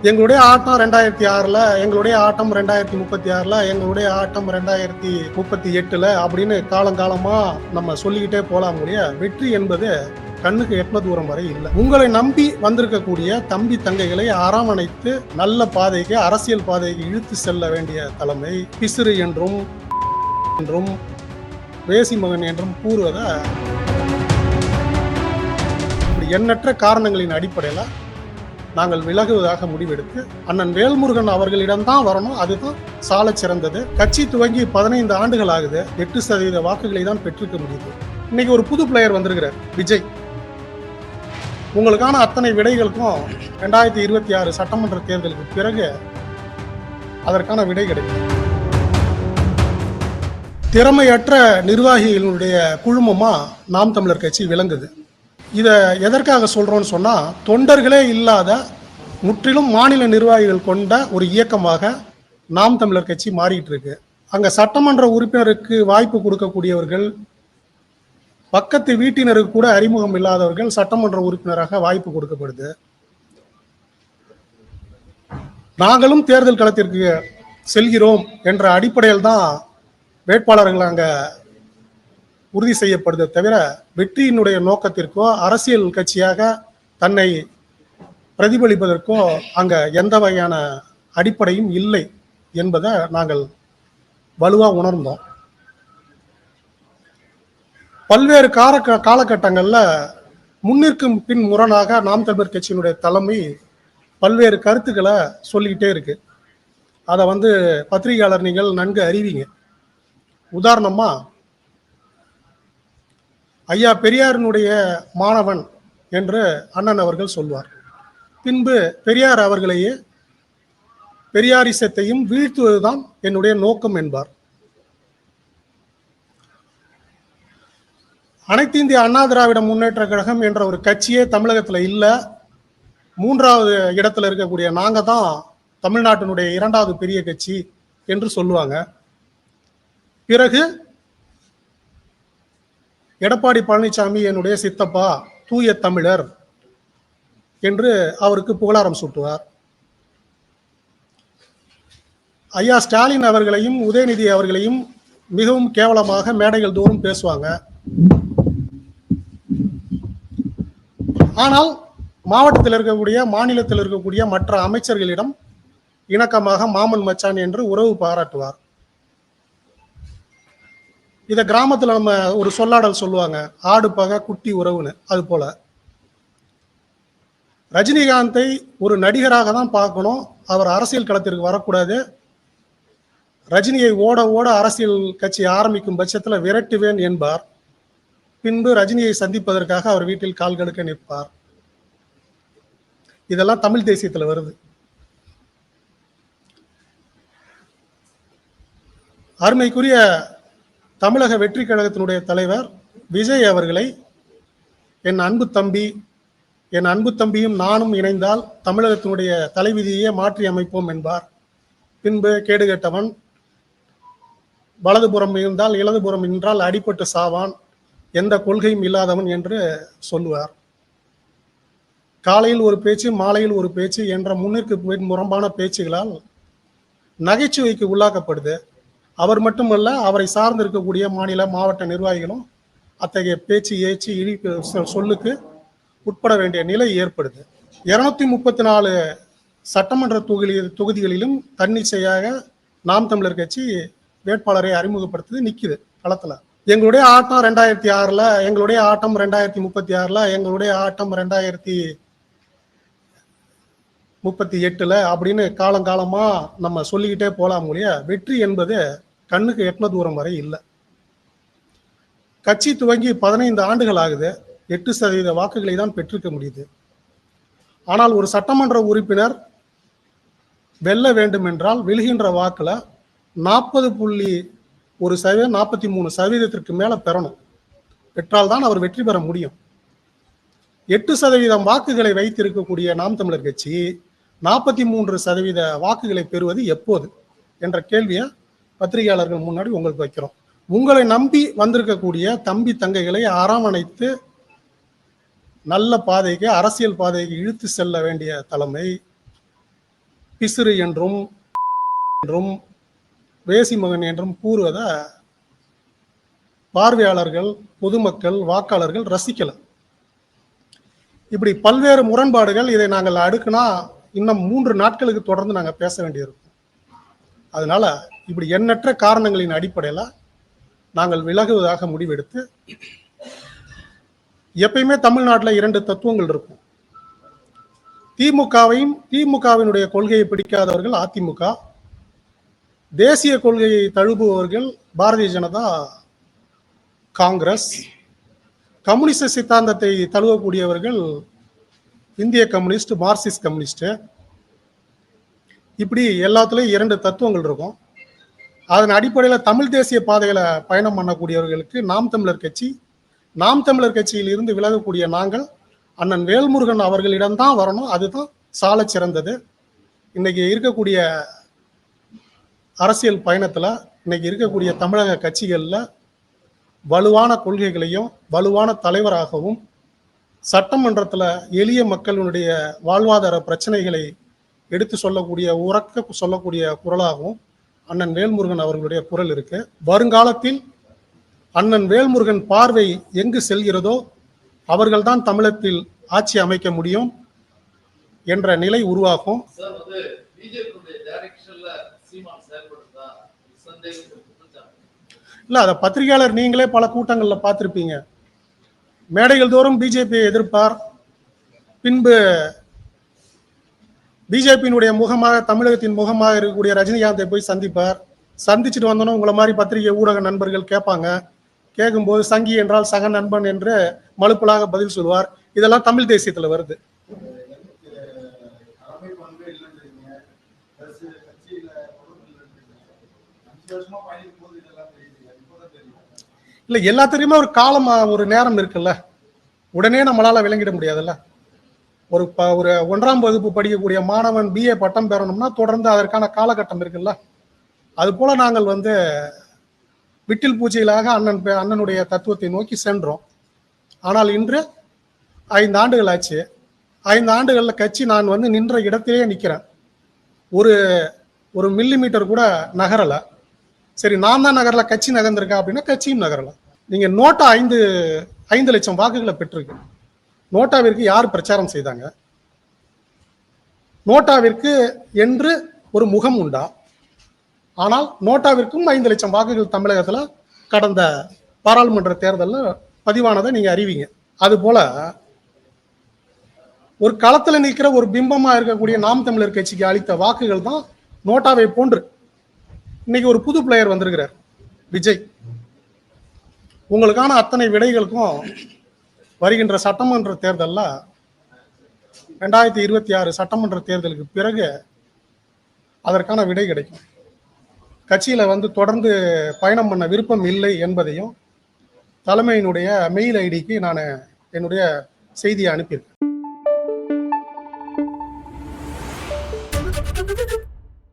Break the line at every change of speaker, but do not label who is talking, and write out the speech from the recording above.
எங்களுடைய ஆட்டம் ரெண்டாயிரத்தி ஆறுல எங்களுடைய ஆட்டம் ரெண்டாயிரத்தி முப்பத்தி ஆறுல எங்களுடைய ஆட்டம் ரெண்டாயிரத்தி முப்பத்தி எட்டுல அப்படின்னு காலங்காலமா நம்ம சொல்லிக்கிட்டே போலாம் ஒழிய வெற்றி என்பது கண்ணுக்கு எட்ன தூரம் வரை இல்லை. உங்களை நம்பி வந்திருக்கக்கூடிய தம்பி தங்கைகளை அரவணைத்து நல்ல பாதைக்கு அரசியல் பாதைக்கு இழுத்து செல்ல வேண்டிய தலைமை பிசிறு என்றும் என்றும் வேசி மகன் என்றும் கூறுவதை எண்ணற்ற காரணங்களின் அடிப்படையில் நாங்கள் விலகுவதாக முடிவெடுத்து அண்ணன் வேல்முருகன் அவர்களிடம்தான் வரணும். அதுதான் சால சிறந்தது. கட்சி துவங்கி பதினைந்து ஆண்டுகள் ஆகுது. எட்டு சதவீத வாக்குகளை தான் பெற்றிருக்க முடியுது. இன்னைக்கு ஒரு புது பிளேயர் வந்திருக்கிறார் விஜய். உங்களுக்கான அத்தனை விடைகளுக்கும் ரெண்டாயிரத்தி இருபத்தி ஆறு சட்டமன்ற தேர்தலுக்கு பிறகு அதற்கான விடை கிடைக்கும். திறமையற்ற நிர்வாகிகளுடைய குழுமமாக நாம் தமிழர் கட்சி விளங்குது. இதை எதற்காக சொல்கிறோன்னு சொன்னால் தொண்டர்களே இல்லாத முற்றிலும் மாநில நிர்வாகிகள் கொண்ட ஒரு இயக்கமாக நாம் தமிழர் கட்சி மாறிட்டு இருக்கு. அங்கே சட்டமன்ற உறுப்பினருக்கு வாய்ப்பு கொடுக்கக்கூடியவர்கள் பக்கத்து வீட்டினருக்கு கூட அறிமுகம் இல்லாதவர்கள் சட்டமன்ற உறுப்பினராக வாய்ப்பு கொடுக்கப்படுது. நாங்களும் தேர்தல் களத்திற்கு செல்கிறோம் என்ற அடிப்படையில் தான் வேட்பாளர்கள் அங்கே உறுதி செய்யப்படுதே தவிர வெற்றியினுடைய நோக்கத்திற்கோ அரசியல் கட்சியாக தன்னை பிரதிபலிப்பதற்கோ அங்க எந்த வகையான அடிப்படையும் இல்லை என்பதை நாங்கள் வலுவா உணர்ந்தோம். பல்வேறு கால காலகட்டங்களில் முன்னிற்கும் பின் முரணாக நாம் தமிழர் கட்சியினுடைய தலைமை பல்வேறு கருத்துக்களை சொல்லிக்கிட்டே இருக்கு. அதை வந்து பத்திரிகையாளர் நீங்கள் நன்கு அறிவீங்க. உதாரணமாக ஐயா பெரியாரினுடைய மாணவன் என்று அண்ணன் அவர்கள் சொல்வார். பின்பு பெரியார் அவர்களையே பெரியாரிசத்தையும் வீழ்த்துவதுதான் என்னுடைய நோக்கம் என்பார். அனைத்து இந்திய அண்ணா திராவிட முன்னேற்ற கழகம் என்ற ஒரு கட்சியே தமிழகத்தில் இல்லை. மூன்றாவது இடத்துல இருக்கக்கூடிய நாங்கள் தான் தமிழ்நாட்டினுடைய இரண்டாவது பெரிய கட்சி என்று சொல்லுவாங்க. பிறகு எடப்பாடி பழனிசாமி என்னுடைய சித்தப்பா தூய தமிழர் என்று அவருக்கு புகழாரம் சூட்டுவார். ஐயா ஸ்டாலின் அவர்களையும் உதயநிதி அவர்களையும் மிகவும் கேவலமாக மேடைகள் தோறும் பேசுவாங்க. ஆனால் மாவட்டத்தில் இருக்கக்கூடிய மாநிலத்தில் இருக்கக்கூடிய மற்ற அமைச்சர்களிடம் இணக்கமாக மாமன் மச்சான் என்று உறவு பாராட்டுவார். இதை கிராமத்தில் நம்ம ஒரு சொல்லாடல் சொல்லுவாங்க. ஆடு பகை குட்டி உறவுன்னு. அது போல. ரஜினிகாந்தை ஒரு நடிகராக தான் பார்க்கணும். அவர் அரசியல் களத்திற்கு வரக்கூடாது. ரஜினியை ஓட ஓட அரசியல் கட்சி ஆரம்பிக்கும் பட்சத்தில் விரட்டுவேன் என்பார். பின்பு ரஜினியை சந்திப்பதற்காக அவர் வீட்டில் கால் கடுக்க நிற்பார். இதெல்லாம் தமிழ் தேசியத்தில் வருது. அருமைக்குரிய தமிழக வெற்றி கழகத்தினுடைய தலைவர் விஜய் அவர்களை என் அன்பு தம்பி என் அன்பு தம்பியும் நானும் இணைந்தால் தமிழகத்தினுடைய தலைவிதியே மாற்றி அமைப்போம் என்பார். பின்பு கேடுகெட்டவன் வலதுபுறம் இருந்தால் இடதுபுறம் நின்றால் அடிபட்டு சாவான் எந்த கொள்கையும் இல்லாதவன் என்று சொல்லுவார். காலையில் ஒரு பேச்சு மாலையில் ஒரு பேச்சு என்ற முன்னிற்கு முரம்பான பேச்சுகளால் நகைச்சுவைக்கு உள்ளாக்கப்படுது. அவர் மட்டுமல்ல அவரை சார்ந்து இருக்கக்கூடிய மாநில மாவட்ட நிர்வாகிகளும் அத்தகைய பேச்சு ஏச்சு இழி சொ- சொல்லுக்கு உட்பட வேண்டிய நிலை ஏற்படுது. இருநூத்தி முப்பத்தி நாலு சட்டமன்ற தொகுதி தொகுதிகளிலும் தன்னிச்சையாக நாம் தமிழர் கட்சி வேட்பாளரை அறிமுகப்படுத்துது நிற்கிது களத்தில். எங்களுடைய ஆட்டம் ரெண்டாயிரத்தி ஆறில் எங்களுடைய ஆட்டம் ரெண்டாயிரத்தி முப்பத்தி ஆறில் எங்களுடைய ஆட்டம் ரெண்டாயிரத்தி முப்பத்தி எட்டில் அப்படின்னு காலங்காலமாக நம்ம சொல்லிக்கிட்டே போகலாம் ஒழிய வெற்றி என்பது கண்ணுக்கு எட்ன தூரம் வரை இல்லை. கட்சி துவங்கி பதினைந்து ஆண்டுகள் ஆகுது. எட்டு சதவீத வாக்குகளை தான் பெற்றிருக்க முடியுது. ஆனால் ஒரு சட்டமன்ற உறுப்பினர் வெல்ல வேண்டும் என்றால் வெல்கின்ற வாக்கில் நாற்பது புள்ளி ஒரு சதவீதம் நாற்பத்தி மூணு சதவீதத்திற்கு மேலே பெறணும். பெற்றால்தான் அவர் வெற்றி பெற முடியும். எட்டு சதவீதம் வாக்குகளை வைத்திருக்கக்கூடிய நாம் தமிழர் கட்சி நாற்பத்தி மூன்று சதவீத வாக்குகளை பெறுவது எப்போது? என்ற கேள்வியை பத்திரிகையாளர்கள் முன்னாடி உங்களுக்கு வைக்கிறோம். உங்களை நம்பி வந்திருக்கக்கூடிய தம்பி தங்கைகளை அரவணைத்து நல்ல பாதைக்கு அரசியல் பாதைக்கு இழுத்து செல்ல வேண்டிய தலைமை பிசிறு என்றும் என்றும் வேசி மகன் என்றும் கூறுவதை பார்வையாளர்கள் பொதுமக்கள் வாக்காளர்கள் ரசிக்கல. இப்படி பல்வேறு முரண்பாடுகள் இதை நாங்கள் அடுக்குனா இன்னும் மூன்று நாட்களுக்கு தொடர்ந்து நாங்கள் பேச வேண்டியிருக்கும். அதனால் இப்படி எண்ணற்ற காரணங்களின் அடிப்படையில் நாங்கள் விலகுவதாக முடிவெடுத்து எப்பயுமே தமிழ்நாட்டில் இரண்டு தத்துவங்கள் இருக்கும். திமுகவையும் திமுகவினுடைய கொள்கையை பிடிக்காதவர்கள் அதிமுக தேசிய கொள்கையை தழுவுபவர்கள் பாரதிய ஜனதா காங்கிரஸ் கம்யூனிஸ்ட் சித்தாந்தத்தை தழுவக்கூடியவர்கள் இந்திய கம்யூனிஸ்ட் மார்க்சிஸ்ட் கம்யூனிஸ்ட் இப்படி எல்லாத்துலேயும் இரண்டு தத்துவங்கள் இருக்கும். அதன் அடிப்படையில் தமிழ் தேசிய பாதைகளை பயணம் பண்ணக்கூடியவர்களுக்கு நாம் தமிழர் கட்சி நாம் தமிழர் கட்சியில் இருந்து விலகக்கூடிய நாங்கள் அண்ணன் வேல்முருகன் அவர்களிடம்தான் வரணும். அதுதான் சால சிறந்தது. இன்னைக்கு இருக்கக்கூடிய அரசியல் பயணத்தில் இன்னைக்கு இருக்கக்கூடிய தமிழக கட்சிகளில் வலுவான கொள்கைகளையும் வலுவான தலைவராகவும் சட்டமன்றத்தில் எளிய மக்களுடைய வாழ்வாதார பிரச்சனைகளை எடுத்து சொல்லக்கூடிய உறக்க சொல்லக்கூடிய குரலாகவும் அண்ணன் வேல்முருகன் அவர்களுடைய குரல் இருக்கு. வருங்காலத்தில் அண்ணன் வேல்முருகன் பார்வை எங்கு செல்கிறதோ அவர்கள்தான் தமிழகத்தில் ஆட்சி அமைக்க முடியும் என்ற நிலை உருவாகும். இல்ல அத பத்திரிகையாளர் நீங்களே பல கூட்டங்கள்ல பார்த்திருப்பீங்க. மேடைகள் தோறும் பிஜேபியை எதிர்ப்பார். பின்பு பிஜேபியினுடைய முகமாக தமிழகத்தின் முகமாக இருக்கக்கூடிய ரஜினிகாந்தை போய் சந்திப்பார். சந்திச்சுட்டு வந்தோன்னா உங்களை மாதிரி பத்திரிகை ஊடக நண்பர்கள் கேட்பாங்க. கேட்கும்போது சங்கி என்றால் சக நண்பன் என்று மலுப்பலாக பதில் சொல்வார் இதெல்லாம் தமிழ் தேசியத்துல வருது. இல்ல எல்லாத்துலயுமே ஒரு காலம் ஒரு நேரம் இருக்குல்ல. உடனே நம்மளால விளங்கிட முடியாதுல்ல. ஒரு ப- ஒரு ஒன்றாம் வகுப்பு படிக்கக்கூடிய மாணவன் பிஏ பட்டம் பெறணும்னா தொடர்ந்து அதற்கான காலகட்டம் இருக்குல்ல? அது போல நாங்கள் வந்து விட்டில் பூச்சிகளாக அண்ணன் அண்ணனுடைய தத்துவத்தை நோக்கி சென்றோம். ஆனால் இன்று ஐந்து ஆண்டுகள் ஆச்சு. ஐந்து ஆண்டுகளில் கட்சி நான் வந்து நின்ற இடத்திலேயே நிற்கிறேன் ஒரு ஒரு மில்லி மீட்டர் கூட நகரல. சரி நான் தான் நகரல கட்சி நகர்ந்திருக்கேன் அப்படின்னா கட்சியும் நகரல. நீங்கள் நோட்டா ஐந்து ஐந்து லட்சம் வாக்குகளை பெற்றிருக்கு நோட்டாவிற்கு யார் பிரச்சாரம் செய்தாங்க? நோட்டாவிற்கு என்று ஒரு முகம் உண்டா? ஆனால் நோட்டாவிற்கும் ஐந்து லட்சம் வாக்குகள் தமிழகத்தில் கடந்த பாராளுமன்ற தேர்தலில் பதிவானதை நீங்கள் அறிவிங்க. அதுபோல ஒரு களத்தில் நிற்கிற ஒரு பிம்பமாக இருக்கக்கூடிய நாம் தமிழர் கட்சிக்கு அளித்த வாக்குகள் தான் நோட்டாவை போன்று. இன்னைக்கு ஒரு புது பிளேயர் வந்திருக்கிறார் விஜய். உங்களுக்கான அத்தனை விடைகளுக்கும் வருகின்ற சட்டமன்ற தேர்தலில் ரெண்டாயிரத்தி இருபத்தி ஆறு சட்டமன்ற தேர்தலுக்கு பிறகு அதற்கான விடை கிடைக்கும். கட்சியில் வந்து தொடர்ந்து பயணம் பண்ண விருப்பம் இல்லை என்பதையும் தலைமையினுடைய மெயில் ஐடிக்கு நான் என்னுடைய செய்தியை அனுப்பியிருக்கேன்.